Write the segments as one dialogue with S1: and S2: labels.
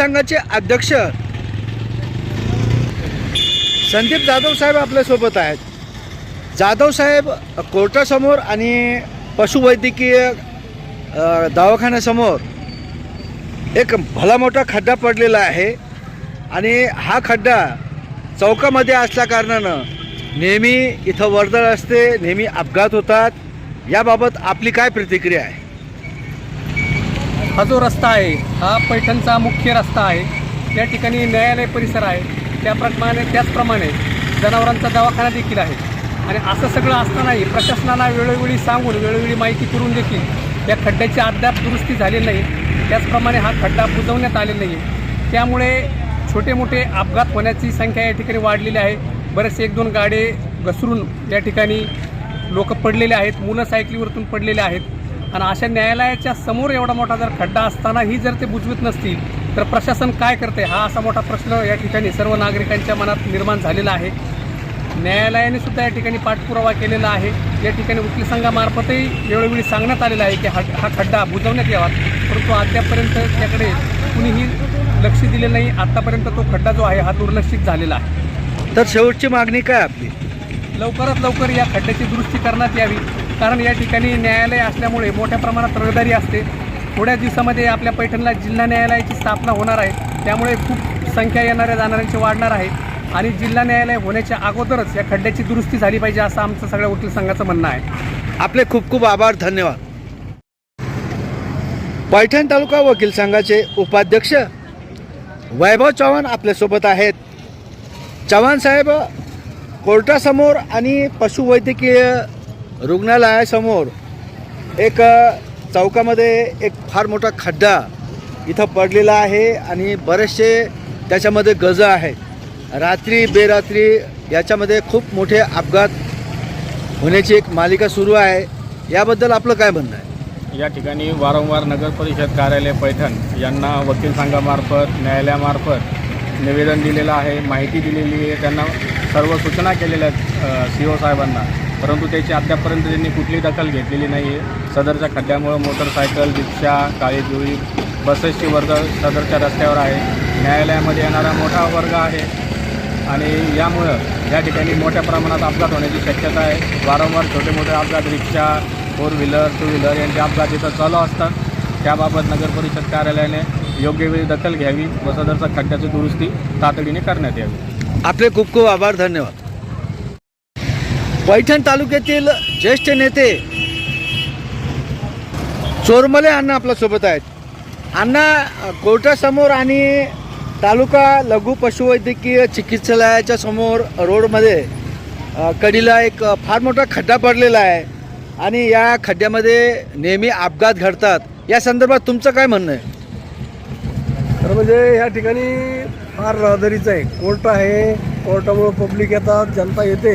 S1: संघाचे अध्यक्ष संदीप जाधव साहेब आपल्यासोबत आहेत. जाधव साहेब कोर्टासमोर आणि पशुवैद्यकीय दवाखान्यासमोर एक भला मोठा खड्डा पडलेला आहे आणि हा खड्डा चौकामध्ये असल्याकारणानं नेहमी इथं वर्दळ असते नेहमी अपघात होतात. याबाबत आपली काय प्रतिक्रिया आहे?
S2: हा जो रस्ता आहे हा पैठणचा मुख्य रस्ता आहे. त्या ठिकाणी न्यायालय परिसर आहे. त्याप्रमाणे त्याचप्रमाणे जनावरांचा दवाखाना देखील आहे. आणि असं सगळं असतानाही प्रशासनाला वेळोवेळी सांगून वेळोवेळी माहिती करून देखील या खड्ड्याची अद्याप दुरुस्ती झाली नाही. त्याचप्रमाणे हा खड्डा बुजवण्यात आलेला नाही. आहे त्यामुळे छोटे मोठे अपघात होण्याची संख्या या ठिकाणी वाढलेली आहे. बरेचसे एक दोन गाडे घसरून या ठिकाणी लोक पडलेले आहेत. मुलं सायकलीवरतून पडलेले आहेत. आणि अशा न्यायालयाच्या समोर एवढा मोठा जर खड्डा असतानाही जर ते बुजवीत नसतील तर प्रशासन काय करते? हा असा मोठा प्रश्न या ठिकाणी सर्व नागरिकांच्या मनात निर्माण झालेला आहे. न्यायालयाने सुद्धा या ठिकाणी पाठपुरावा केलेला आहे. या ठिकाणी वकील संघामार्फतही वेळोवेळी सांगण्यात आलेलं आहे की हा हा खड्डा बुजवण्यात यावा. परंतु अद्यापपर्यंत त्याकडे कुणीही लक्ष दिलेलं नाही. आत्तापर्यंत तो खड्डा जो आहे हा दुर्लक्षित झालेला आहे.
S1: तर शेवटची मागणी काय आपली?
S2: लवकरात लवकर या खड्ड्याची दुरुस्ती करण्यात यावी. कारण या ठिकाणी न्यायालय असल्यामुळे मोठ्या प्रमाणात रहदारी असते. थोड्या दिवसामध्ये आपल्या पैठणला जिल्हा न्यायालयाची स्थापना होणार आहे. त्यामुळे खूप संख्या येणाऱ्या जाणाऱ्यांची वाढणार आहे. आणि जिल्हा न्यायालय होण्याच्या अगोदरच या खड्ड्याची दुरुस्ती झाली पाहिजे असं आमचं सगळ्या वकील संघाचं म्हणणं आहे.
S1: आपले खूप खूप आभार धन्यवाद. पैठण तालुका वकील संघाचे उपाध्यक्ष वैभव चव्हाण आपल्यासोबत आहेत. चव्हाण साहेब कोर्टासमोर आणि पशुवैद्यकीय रुग्णालयासमोर एक चौकामध्ये एक फार मोठा खड्डा इथं पडलेला आहे आणि बरेचसे त्याच्यामध्ये गज आहेत. रात्री बेरात्री याच्यामध्ये खूप मोठे अपघात होण्याची एक मालिका सुरू आहे. याबद्दल आपलं काय म्हणणं आहे?
S3: या ठिकाणी वारंवार नगर परिषद कार्यालय पैठण यांना वकील संघामार्फत न्यायालयामार्फत निवेदन दिलेलं आहे माहिती दिलेली आहे. त्यांना सर्व सूचना केलेल्या आहेत सी ओ साहेबांना. परंतु त्याची अद्यापर्यंत त्यांनी कुठली दखल घेतलेली नाही आहे सदरच्या खड्ड्यामुळं मोटरसायकल रिक्षा काळीजुळी बसेसची वर्ग सदरच्या रस्त्यावर आहे. न्यायालयामध्ये येणारा मोठा वर्ग आहे आणि यामुळं या ठिकाणी मोठ्या प्रमाणात अपघात होण्याची शक्यता आहे. वारंवार छोटे मोठे अपघात रिक्षा फोर व्हीलर टू व्हीलर यांचे अपघात इथं चालू असतात. त्याबाबत नगर परिषद कार्यालयाने योग्य वेळी दखल घ्यावी व सदरचा खड्ड्याची दुरुस्ती तातडीने करण्यात यावी.
S1: आपले खूप खूप आभार धन्यवाद. पैठण तालुक्यातील ज्येष्ठ नेते चोरमले अण्णा आपल्यासोबत आहेत. अण्णा कोर्टासमोर आणि तालुका लघु पशुवैद्यकीय चिकित्सालयाच्या समोर रोडमध्ये कडीला एक फार मोठा खड्डा पडलेला आहे आणि या खड्ड्यामध्ये नेहमी अपघात घडतात. या संदर्भात तुमचं काय म्हणणं आहे?
S4: तर म्हणजे या ठिकाणी फार रहदारीचं आहे. कोर्ट आहे कोर्टामुळं पब्लिक येतात जनता येते.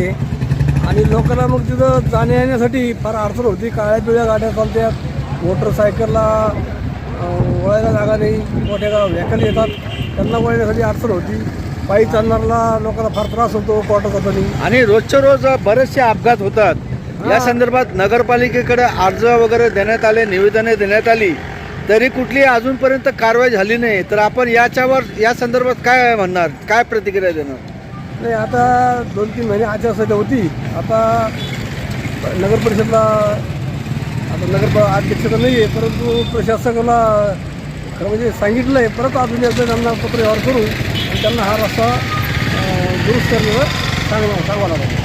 S4: आणि लोकांना मग तिथं जाण्या येण्यासाठी फार अडचण होती. काळ्या पिवळ्या गाड्या चालतात मोटरसायकलला वळायला जागा नाही. मोठ्या व्हेकल येतात. त्यांना वळण्यासाठी अडचण होती. पायी चालणाऱ्याला लोकांना फार त्रास होतो. कोर्टात जाताना
S1: आणि रोजच्या रोज बरेचसे अपघात होतात. या. संदर्भात नगरपालिकेकडे अर्ज वगैरे देण्यात आले निवेदने देण्यात आली. तरी कुठली अजूनपर्यंत कारवाई झाली नाही. तर आपण याच्यावर या संदर्भात काय म्हणणार? काय प्रतिक्रिया देणार?
S4: नाही आता दोन तीन महिने आचारसंहिता होती. आता नगर परिषदला आता नगर अध्यक्ष तर नाही आहे परंतु प्रशासकाला खरं म्हणजे सांगितलं आहे परत अजून एकदा त्यांना पत्र व्यवहार करून आणि त्यांना हा रस्ता दुरुस्त करण्यावर सांगणार सांगावा लागेल